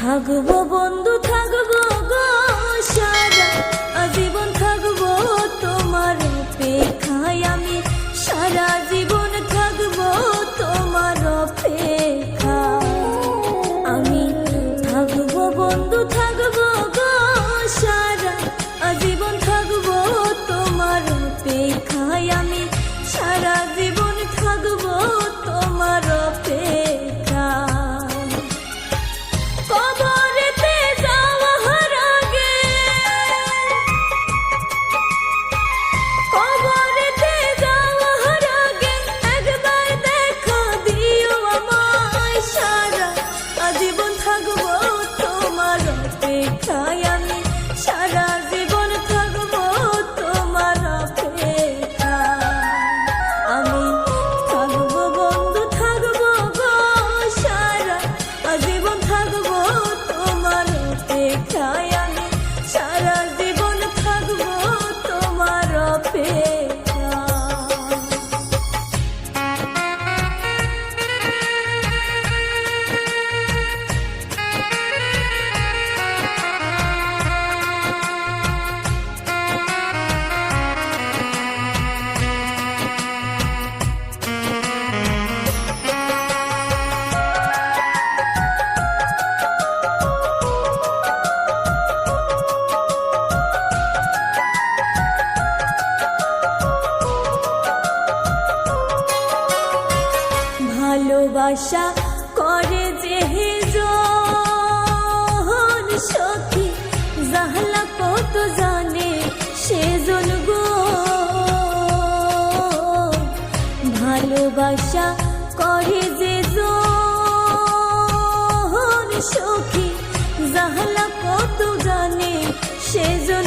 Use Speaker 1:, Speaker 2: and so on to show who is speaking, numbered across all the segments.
Speaker 1: থাকব বন্ধু ভালোবাসা করে যে সখী জাহলা কত জানে সেজন গো। ভালোবাসা করে যে সখী জাহলা কত জানে সেজন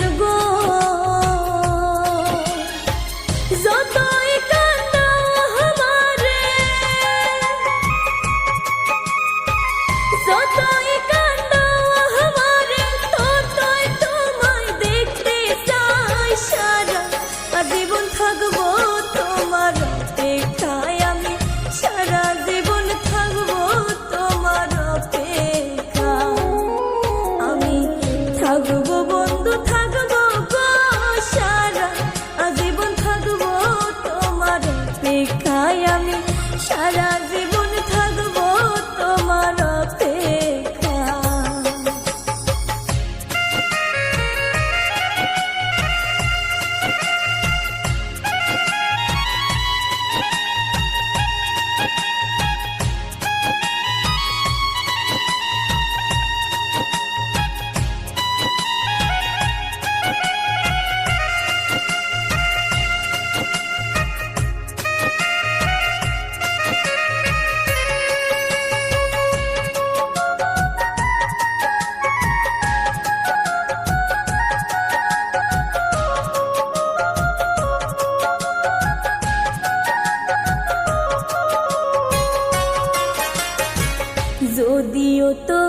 Speaker 1: জীবন থাকব তোমার আমি। সারা থাকব তোমার আমি থাকব বন্ধু, থাকব সারা। তোমার আমি। সারা যদিও তো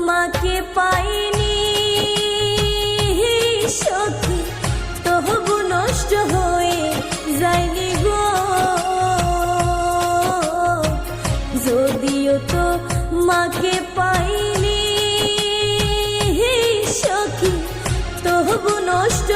Speaker 1: মাকে পাইনি। সখী, তবু নষ্ট হয়ে যায়নি গো। যদিও তো মাকে পাইনি। সখী, তবু নষ্ট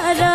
Speaker 1: i don't